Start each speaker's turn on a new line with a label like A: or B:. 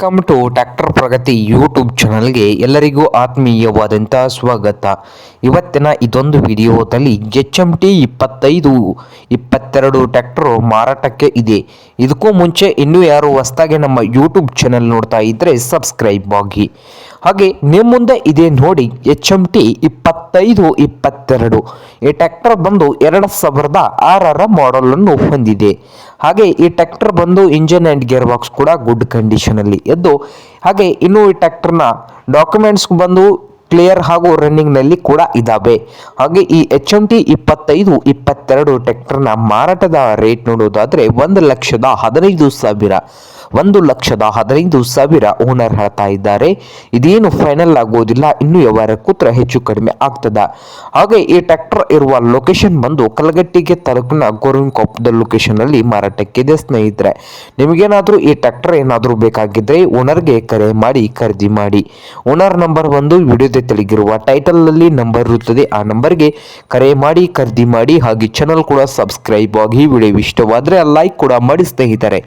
A: Welcome to tractor Pragati YouTube ಚಾನಲ್ಗೆ ಎಲ್ಲರಿಗೂ ಆತ್ಮೀಯವಾದಂತಹ ಸ್ವಾಗತ. ಇವತ್ತಿನ ಇದೊಂದು ವಿಡಿಯೋದಲ್ಲಿ ಎಚ್ ಎಂ ಟಿ ಇಪ್ಪತ್ತೈದು, ಇಪ್ಪತ್ತೆರಡು ಟ್ರ್ಯಾಕ್ಟರ್ ಮಾರಾಟಕ್ಕೆ ಇದೆ. ಇದಕ್ಕೂ ಮುಂಚೆ ಇನ್ನೂ ಯಾರು ಹೊಸದಾಗಿ ನಮ್ಮ ಯೂಟ್ಯೂಬ್ ಚಾನಲ್ ನೋಡ್ತಾ ಇದ್ದರೆ ಸಬ್ಸ್ಕ್ರೈಬ್ ಆಗಿ. ಹಾಗೆ ನಿಮ್ಮ ಮುಂದೆ ಇದೆ ನೋಡಿ ಎಚ್ ಎಂ ಟಿ ಇಪ್ಪತ್ತೈದು, ಇಪ್ಪತ್ತೆರಡು. ಈ ಟ್ರ್ಯಾಕ್ಟರ್ ಬಂದು ಎರಡು ಸಾವಿರದ ಆರರ ಮಾಡಲನ್ನು ಹೊಂದಿದೆ. ಹಾಗೆ ಈ ಟ್ರ್ಯಾಕ್ಟರ್ ಬಂದು ಇಂಜಿನ್ ಆ್ಯಂಡ್ ಗೇರ್ ಬಾಕ್ಸ್ ಕೂಡ ಗುಡ್ ಕಂಡೀಷನಲ್ಲಿ ಎದ್ದು, ಹಾಗೆ ಇನ್ನು ಈ ಟ್ರ್ಯಾಕ್ಟರ್ನ ಡಾಕ್ಯುಮೆಂಟ್ಸ್ ಬಂದು ಕ್ಲಿಯರ್ ಹಾಗೂ ರನ್ನಿಂಗ್ನಲ್ಲಿ ಕೂಡ ಇದ್ದಾವೆ ಹಾಗೆ ಈ ಎಚ್ ಎಂ ಟಿ ಇಪ್ಪತ್ತೈದು, ಇಪ್ಪತ್ತೆರಡು ಟ್ರ್ಯಾಕ್ಟರ್ನ ಮಾರಾಟದ ರೇಟ್ ನೋಡೋದಾದರೆ ಒಂದು ಲಕ್ಷದ ಹದಿನೈದು ಸಾವಿರ. ಒಂದು ಲಕ್ಷದ ಹದಿನೈದು ಸಾವಿರ ಓನರ್ ಹೇಳ್ತಾ ಇದ್ದಾರೆ. ಇದೇನು ಫೈನಲ್ ಆಗೋದಿಲ್ಲ, ಇನ್ನು ವ್ಯವಹಾರ ಕೂತ್ರ ಹೆಚ್ಚು ಕಡಿಮೆ ಆಗ್ತದ. ಹಾಗೆ ಈ ಟ್ರ್ಯಾಕ್ಟರ್ ಇರುವ ಲೊಕೇಶನ್ ಬಂದು ಕಲಗಟ್ಟಿಗೆ ತಾಲೂಕಿನ ಗೋರಿನಕೊಪ್ಪದ ಲೊಕೇಶನ್ ಅಲ್ಲಿ ಮಾರಾಟಕ್ಕಿದೆ ಸ್ನೇಹಿತರೆ. ನಿಮಗೇನಾದರೂ ಈ ಟ್ರ್ಯಾಕ್ಟರ್ ಏನಾದರೂ ಬೇಕಾಗಿದ್ದರೆ ಓನರ್ಗೆ ಕರೆ ಮಾಡಿ ಖರೀದಿ ಮಾಡಿ. ಓನರ್ ನಂಬರ್ ಬಂದು ವಿಡಿಯೋದ ತೆಲುಗಿರುವ ಟೈಟಲ್ ಅಲ್ಲಿ ನಂಬರ್ ಇರುತ್ತದೆ. ಆ ನಂಬರ್ಗೆ ಕರೆ ಮಾಡಿ, ಖರೀದಿ ಮಾಡಿ, ಹಾಗೆ ಚಾನಲ್ ಕೂಡ ಸಬ್ಸ್ಕ್ರೈಬ್ ಆಗಿ ವಿಡಿಯೋ ಇಷ್ಟವಾದರೆ ಲೈಕ್ ಕೂಡ ಮಾಡಿ ಸ್ನೇಹಿತರೆ.